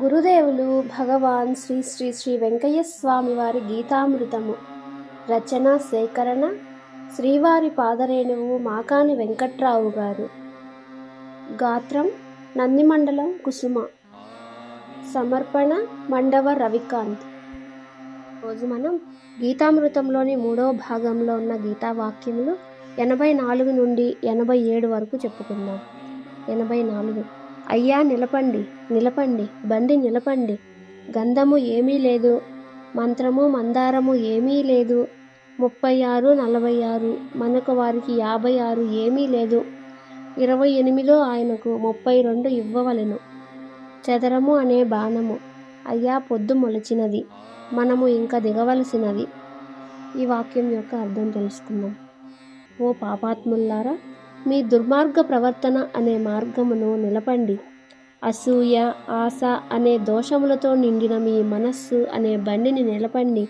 గురుదేవులు భగవాన్ శ్రీ శ్రీ శ్రీ వెంకయ్య స్వామి వారి గీతామృతము. రచన సేకరణ శ్రీవారి పాదరేణువు మాకాని వెంకట్రావు గారు. గాత్రం నందిమండలం కుసుమ. సమర్పణ మండవ రవికాంత్. రోజు మనం గీతామృతంలోని మూడవ భాగంలో ఉన్న గీతావాక్యములు ఎనభై నాలుగు నుండి ఎనభై ఏడు వరకు చెప్పుకుందాం. ఎనభై నాలుగు. అయ్యా నిలపండి నిలపండి బండి నిలపండి. గంధము ఏమీ లేదు మంత్రము మందారము ఏమీ లేదు. ముప్పై ఆరు నలభై ఆరు మనకు వారికి యాభై ఆరు ఏమీ లేదు. ఇరవై ఎనిమిదో ఆయనకు ముప్పై రెండు ఇవ్వవలెను. చదరము అనే బాణము అయ్యా పొద్దు మొలిచినది మనము ఇంకా దిగవలసినది. ఈ వాక్యం యొక్క అర్థం తెలుసుకుందాం. ఓ పాపాత్ముల్లారా మీ దుర్మార్గ ప్రవర్తన అనే మార్గమును నిలపండి. అసూయ ఆశ అనే దోషములతో నిండిన మీ మనస్సు అనే బండిని నిలపండి.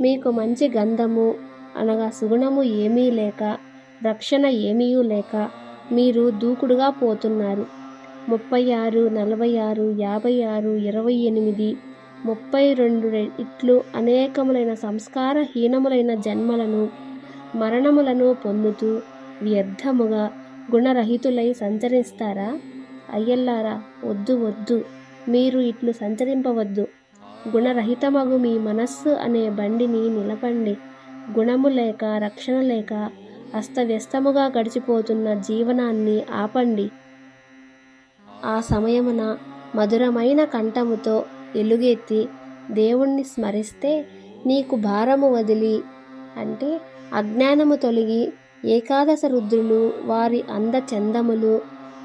మీకు మంచి గంధము అనగా సుగుణము ఏమీ లేక రక్షణ ఏమీ లేక మీరు దూకుడుగా పోతున్నారు. ముప్పై ఆరు నలభై ఆరు యాభై ఆరు ఇరవై ఎనిమిది ముప్పై రెండు ఇట్లు అనేకములైన సంస్కారహీనములైన జన్మలను మరణములను పొందుతూ వ్యర్థముగా గుణరహితులై సంచరిస్తారా? అయ్యల్లారా వద్దు వద్దు. మీరు ఇట్లు సంచరింపవద్దు. గుణరహితమగు మీ మనస్సు అనే బండిని నిలపండి. గుణము లేక రక్షణ లేక అస్తవ్యస్తముగా గడిచిపోతున్న జీవనాన్ని ఆపండి. ఆ సమయమున మధురమైన కంఠముతో ఎలుగెత్తి దేవుణ్ణి స్మరిస్తే నీకు భారము వదిలి అంటే అజ్ఞానము తొలగి ఏకాదశ రుద్రులు వారి అందచందములు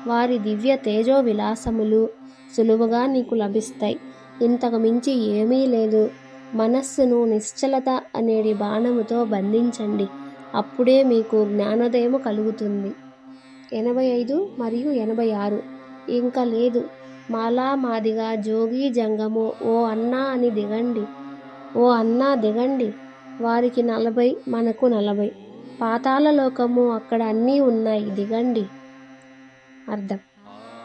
వారి దివ్య తేజో విలాసములు సులువుగా నీకు లభిస్తాయి. ఇంతకు మించి ఏమీ లేదు. మనస్సును నిశ్చలత అనేటి బాణముతో బంధించండి. అప్పుడే మీకు జ్ఞానోదయము కలుగుతుంది. ఎనభై ఐదు మరియు ఎనభై ఆరు. ఇంకా లేదు. మాలా మాదిగా జోగి జంగము ఓ అన్నా అని దిగండి. ఓ అన్నా దిగండి. వారికి నలభై మనకు నలభై. పాతాళలోకము అక్కడ అన్నీ ఉన్నాయి. దిగండి అర్థం.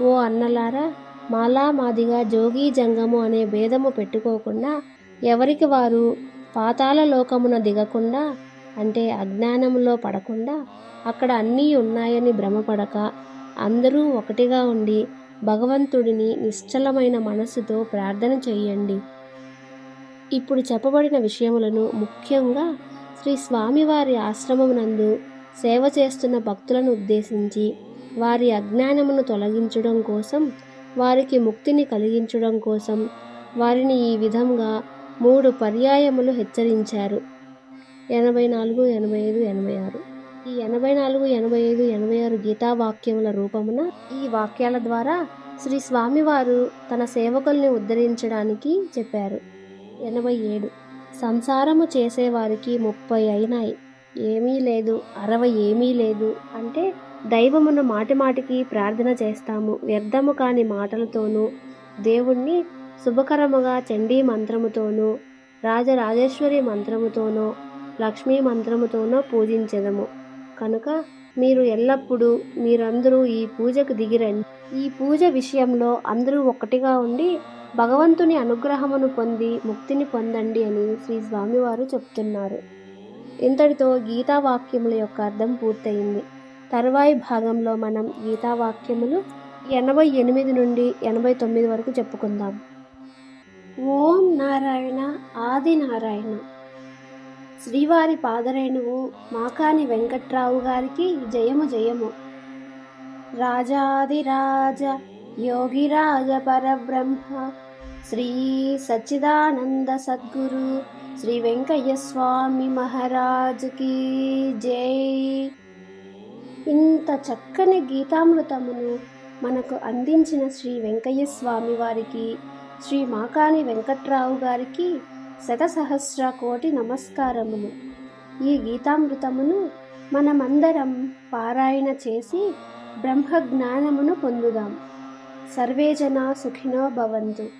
ఓ అన్నలారా మాలా మాదిగా జోగి జంగము అనే భేదము పెట్టుకోకుండా ఎవరికి వారు పాతాల లోకమున దిగకుండా అంటే అజ్ఞానములో పడకుండా అక్కడ అన్నీ ఉన్నాయని భ్రమపడక అందరూ ఒకటిగా ఉండి భగవంతుడిని నిశ్చలమైన మనస్సుతో ప్రార్థన చేయండి ఇప్పుడు చెప్పబడిన విషయములను ముఖ్యంగా శ్రీ స్వామివారి ఆశ్రమమునందు సేవ చేస్తున్న భక్తులను ఉద్దేశించి వారి అజ్ఞానమును తొలగించడం కోసం వారికి ముక్తిని కలిగించడం కోసం వారిని ఈ విధంగా మూడు పర్యాయములు హెచ్చరించారు. ఎనభై నాలుగు ఎనభై ఐదు ఎనభై ఆరు ఈ ఎనభై నాలుగు ఎనభై ఐదు ఎనభై ఆరు గీతావాక్యముల రూపమున ఈ వాక్యాల ద్వారా శ్రీ స్వామివారు తన సేవకుల్ని ఉద్ధరించడానికి చెప్పారు. ఎనభై ఏడు సంసారము చేసేవారికి ముప్పై అయినాయి. ఏమీ లేదు అరవై ఏమీ లేదు. అంటే దైవమును మాటిమాటికి ప్రార్థన చేస్తాము. వ్యర్థము కాని మాటలతోనూ దేవుణ్ణి శుభకరముగా చండీ మంత్రముతోనూ రాజరాజేశ్వరి మంత్రముతోనో లక్ష్మీ మంత్రముతోనో పూజించదము. కనుక మీరు ఎల్లప్పుడూ మీరందరూ ఈ పూజకు దిగిరండి. ఈ పూజ విషయంలో అందరూ ఒకటిగా ఉండి భగవంతుని అనుగ్రహమును పొంది ముక్తిని పొందండి అని శ్రీ స్వామివారు చెప్తున్నారు. ఇంతటితో గీతావాక్యముల యొక్క అర్థం పూర్తయింది. తరువాయి భాగంలో మనం గీతావాక్యములు ఎనభై ఎనిమిది నుండి ఎనభై తొమ్మిది వరకు చెప్పుకుందాం. ఓం నారాయణ ఆది నారాయణ. శ్రీవారి పాదరేణువు మాకాని వెంకట్రావు గారికి జయము జయము. రాజాదిరాజ యోగిరాజ పరబ్రహ్మ శ్రీ సచ్చిదానంద సద్గురు శ్రీ వెంకయ్య స్వామి మహారాజుకి జై. ఇంత చక్కని గీతామృతమును మనకు అందించిన శ్రీ వెంకయ్య స్వామి వారికి శ్రీ మాకాని వెంకట్రావు గారికి శతసహస్ర కోటి నమస్కారములు. ఈ గీతామృతమును మనమందరం పారాయణ చేసి బ్రహ్మ జ్ఞానమును పొందుదాం. సర్వే జనా సుఖినో భవంతు.